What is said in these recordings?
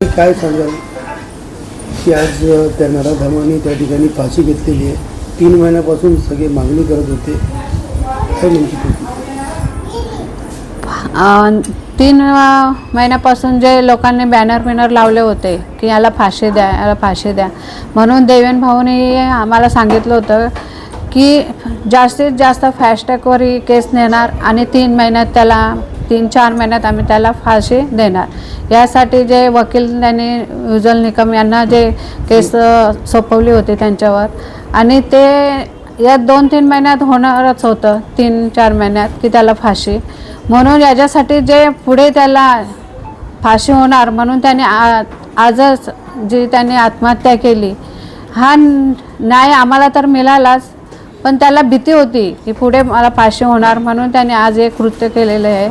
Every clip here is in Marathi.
काय सांगाल? की आज त्या नराधमाने त्या ठिकाणी फाशी घेतलेली आहे. तीन महिन्यापासून सगळे मागणी करत होते. काय नेमकी तुम्ही तीन महिन्यापासून जे लोकांनी बॅनर बिनर लावले होते की याला फाशी द्या याला फाशी द्या. म्हणून देवेन भाऊने आम्हाला सांगितलं होतं की जास्तीत जास्त फॅस्टॅगवर ही केस नेणार आणि तीन महिन्यात त्याला तीन चार महिन्यात आम्ही त्याला फाशी देणार. यासाठी जे वकील त्यांनी युजल निकम यांना जे केस सोपवली होती त्यांच्यावर. आणि ते या दोन तीन महिन्यात होणारच होतं तीन चार महिन्यात की त्याला फाशी. म्हणून याच्यासाठी जे पुढे त्याला फाशी होणार म्हणून त्याने आ आजच जी त्याने आत्महत्या केली हा न्याय आम्हाला तर मिळालाच पण त्याला भीती होती की पुढे मला फाशी होणार म्हणून त्याने आज एक कृत्य केलेलं आहे.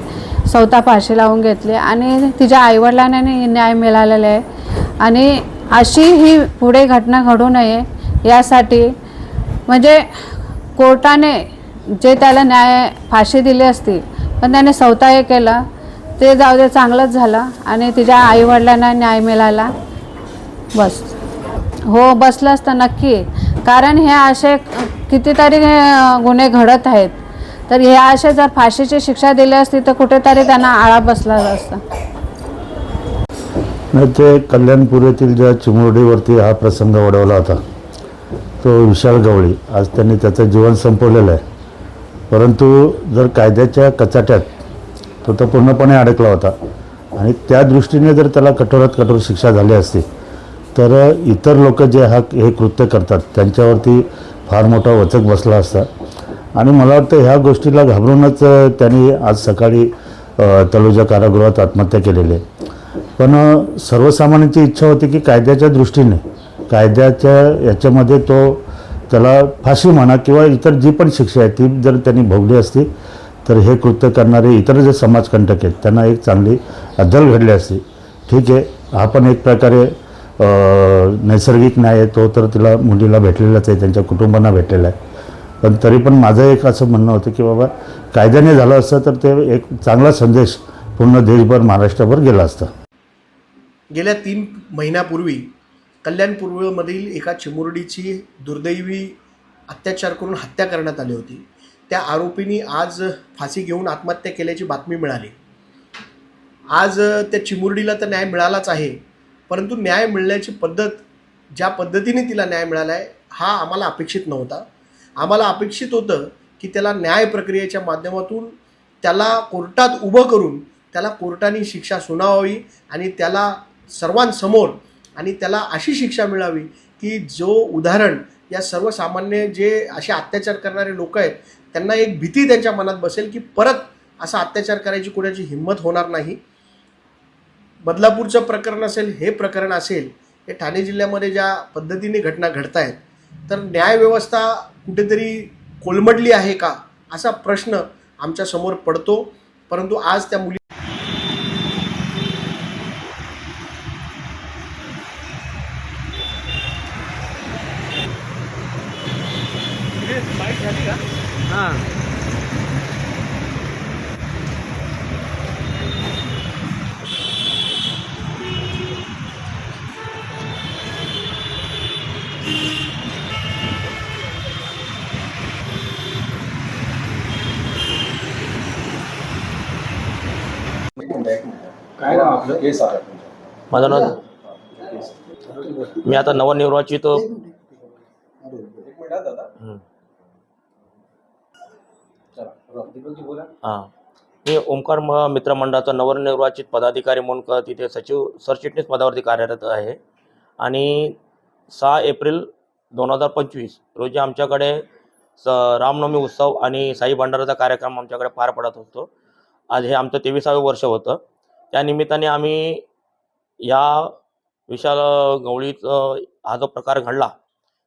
स्वतः फाशी लावून घेतली आणि तिच्या आईवडिलांना न्याय मिळालेला आहे. आणि अशी ही पुढे घटना घडू नये यासाठी म्हणजे कोर्टाने जे त्याला न्याय फाशी दिली असती पण त्याने स्वतः हे केलं. ते जाऊ दे चांगलंच झालं आणि तिच्या आईवडिलांना न्याय मिळाला. बस. हो बसलं असतं नक्की. कारण हे असे कितीतरी गुन्हे घडत आहेत. तर हे असे जर फाशीची शिक्षा दिली असती तर कुठेतरी त्यांना आळा बसला असता. नाही ते कल्याणपूर येथील ज्या चिमुरडीवरती हा प्रसंग ओढवला होता तो विशाल गवळी आज त्यांनी त्याचं जीवन संपवलेलं आहे. परंतु जर कायद्याच्या कचाट्यात तो तर पूर्णपणे अडकला होता आणि त्या दृष्टीने जर त्याला कठोरात कठोर शिक्षा झाली असती तर इतर लोक जे हा हे कृत्य करतात त्यांच्यावरती फार मोठा वचक बसला असता. आणि मला वाटतं ह्या गोष्टीला घाबरूनच त्यांनी आज सकाळी तलुजा तलोजा कारागृहात आत्महत्या केलेली आहे. पण सर्वसामान्यांची इच्छा होती की कायद्याच्या दृष्टीने कायद्याच्या याच्यामध्ये तो त्याला फाशी म्हणा किंवा इतर जी पण शिक्षा आहे ती जर त्यांनी भोगली असती तर हे कृत्य करणारे इतर जे समाजकंटक आहेत त्यांना एक चांगली अद्दल घडली असती. ठीक आहे हा पण एक प्रकारे नैसर्गिक न्याय आहे तो तर तिला मुलीला भेटलेलाच आहे त्यांच्या कुटुंबांना भेटलेला आहे. पण तरी पण माझं एक असं म्हणणं होतं की बाबा कायद्याने झालं असतं तर ते एक चांगला संदेश पूर्ण देशभर महाराष्ट्रभर गेला असता. गेल्या तीन महिन्यापूर्वी कल्याणपूर्वमधील एका चिमुरडीची दुर्दैवी अत्याचार करून हत्या करण्यात आली होती. त्या आरोपींनी आज फाशी घेऊन आत्महत्या केल्याची बातमी मिळाली. आज त्या चिमुरडीला तर न्याय मिळालाच आहे परंतु न्याय मिळण्याची पद्धत ज्या पद्धतीने तिला न्याय मिळाला आहे हा आम्हाला अपेक्षित नव्हता. आम्हाला अपेक्षित होतं की त्याला न्याय प्रक्रियेच्या माध्यमातून त्याला कोर्टात उभं करून त्याला कोर्टाने शिक्षा सुनावावी आणि त्याला सर्वांसमोर आणि त्याला अशी शिक्षा मिळावी की जो उदाहरण या सर्वसामान्य जे असे अत्याचार करणारे लोक आहेत त्यांना एक भीती त्यांच्या मनात बसेल की परत असा अत्याचार करायची कोणाची हिंमत होणार नाही. बदलापूरचं प्रकरण असेल हे प्रकरण असेल हे ठाणे जिल्ह्यामध्ये ज्या पद्धतीने घटना घडत आहेत तर न्यायव्यवस्था कुठेतरी कोलमडली आहे का? असा प्रश्न आमच्यासमोर पडतो. परंतु आज त्या मुली काय नाव आपलं? केस आहे माझं नाव मी आता नवनिर्वाचित एक मिनिट हा. मी ओंकार म मित्र मंडळाचा नवनिर्वाचित पदाधिकारी म्हणून क तिथे सचिव सरचिटणीस पदावरती कार्यरत आहे. आणि सहा एप्रिल दोन हजार पंचवीस रोजी आमच्याकडे स रामनवमी उत्सव आणि साई भंडाराचा कार्यक्रम आमच्याकडे पार पडत असतो आज हे आमचं तेविसावं वर्ष होतं. त्या निमित्ताने आम्ही या विशाल गवळीत हा जो प्रकार घडला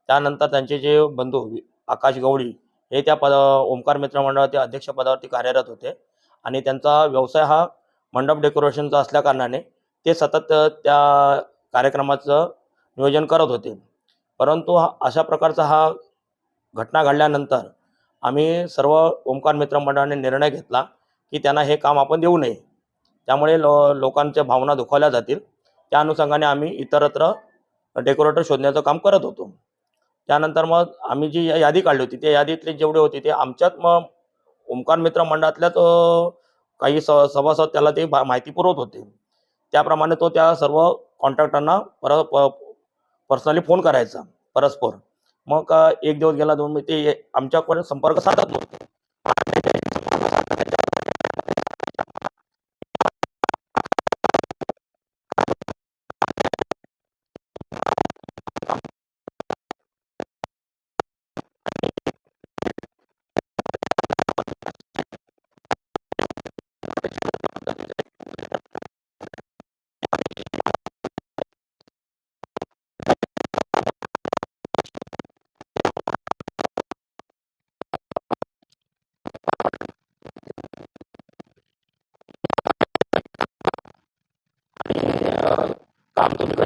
त्यानंतर त्यांचे जे बंधू आकाश गवळी हे त्या पद ओंकार मित्र मंडळाच्या अध्यक्षपदावरती कार्यरत होते. आणि त्यांचा व्यवसाय हा मंडप डेकोरेशनचा असल्याकारणाने ते सतत त्या कार्यक्रमाचं नियोजन करत होते. परंतु हा अशा प्रकारचा हा घटना घडल्यानंतर आम्ही सर्व ओंकार मित्र मंडळाने निर्णय घेतला की त्यांना हे काम आपण देऊ नये. त्यामुळे लो लोकांच्या भावना दुखावल्या जातील. त्या अनुषंगाने आम्ही इतरत्र डेकोरेटर शोधण्याचं काम करत होतो. त्यानंतर मग आम्ही जी यादी काढली होती त्या यादीतले जेवढे होते ते आमच्यात मग ओंकार मित्र मंडळातल्याच काही स सभासद त्याला ते माहिती पुरवत होते. त्याप्रमाणे तो त्या सर्व कॉन्ट्रॅक्टरना पर पर्सनली फोन करायचा परस्पर. मग एक दिवस गेला दोन ते आमच्याकडे संपर्क साधत नव्हते.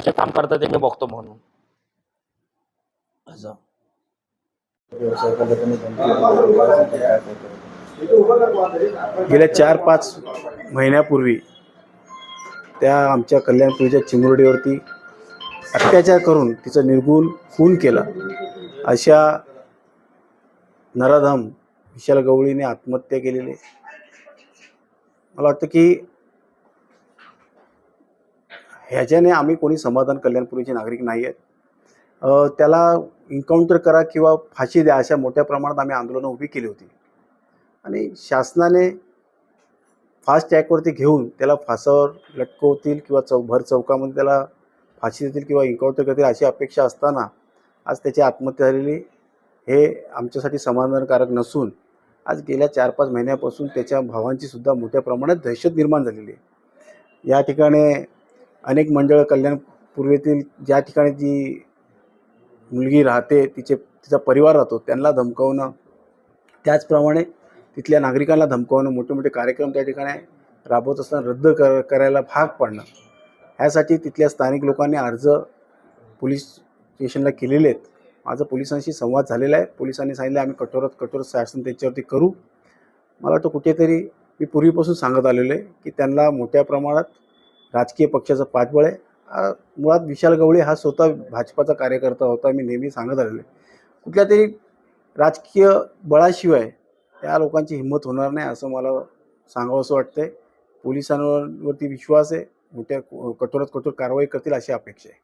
कसे काम करता ते मी बघतो म्हणून. असं. गेल्या चार पाच महिन्यापूर्वी त्या आमच्या कल्याणपूरच्या चिमुरडीवरती अत्याचार करून तिचा निर्गुण खून केला. अशा नराधाम विशाल गवळीने आत्महत्या केलेली. मला वाटतं की ह्याच्याने आम्ही कोणी समाधान कल्याणपूर्वीचे नागरिक नाही आहेत त्याला इन्काउंटर करा किंवा फाशी द्या अशा मोठ्या प्रमाणात आम्ही आंदोलनं उभी केली होती. आणि शासनाने फास्ट ट्रॅकवरती घेऊन त्याला फासावर लटकवतील किंवा चौ भर चौकामध्ये त्याला फाशी देतील किंवा इन्काउंटर करतील अशी अपेक्षा असताना आज त्याची आत्महत्या झालेली हे आमच्यासाठी समाधानकारक नसून आज गेल्या चार पाच महिन्यापासून त्याच्या भावांची सुद्धा मोठ्या प्रमाणात दहशत निर्माण झालेली आहे. या ठिकाणी अनेक मंडळं कल्याण पूर्वेतील ज्या ठिकाणी जी मुलगी राहते तिचे तिचा परिवार राहतो त्यांना धमकावणं त्याचप्रमाणे तिथल्या नागरिकांना धमकावणं मोठे मोठे कार्यक्रम त्या ठिकाणी राबवत असताना रद्द कर करायला भाग पाडणं. ह्यासाठी तिथल्या स्थानिक लोकांनी अर्ज पोलीस स्टेशनला केलेले आहेत. माझा पोलिसांशी संवाद झालेला आहे. पोलिसांनी सांगितलं आम्ही कठोरात कठोर शासन त्याच्यावरती करू. मला वाटतं कुठेतरी मी पूर्वीपासून सांगत आलेलो आहे की त्यांना मोठ्या प्रमाणात राजकीय पक्षाचं पाठबळ आहे. मुळात विशाल गवळी हा स्वतः भाजपाचा कार्यकर्ता होता मी नेहमी सांगत आलेलो आहे. कुठल्या तरी राजकीय बळाशिवाय त्या लोकांची हिंमत होणार नाही असं मला सांगावं असं वाटतंय. पोलिसांवरती विश्वास आहे मोठ्या कठोरात कठोर कारवाई करतील अशी अपेक्षा आहे.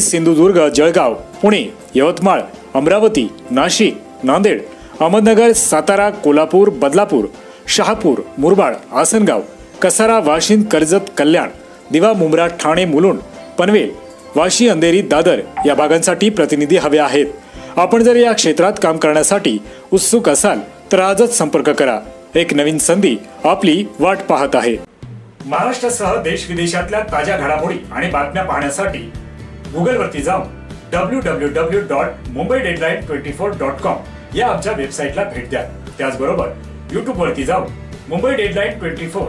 सिंधुदुर्ग जळगाव पुणे यवतमाळ अमरावती नाशिक नांदेड अहमदनगर सातारा कोल्हापूर बदलापूर शहापूर मुरबाड आसनगाव कसारा वाशिंद कर्जत कल्याण दिवा मुंब्रा ठाणे मुलुंड पनवेल वाशी अंधेरी दादर या भागांसाठी प्रतिनिधी हवे आहेत. आपण जर या क्षेत्रात काम करण्यासाठी उत्सुक असाल तर आजच संपर्क करा. एक नवीन संधी आपली वाट पाहत आहे. महाराष्ट्रासह देश विदेशातल्या ताज्या घडामोडी आणि बातम्या पाहण्यासाठी गुगलवरती जाऊन W W W dot Mumbai deadline twenty four dot com या आमच्या वेबसाईटला भेट द्या. त्याचबरोबर युट्यूबवरती जाऊन मुंबई डेडलाईन ट्वेंटी फोर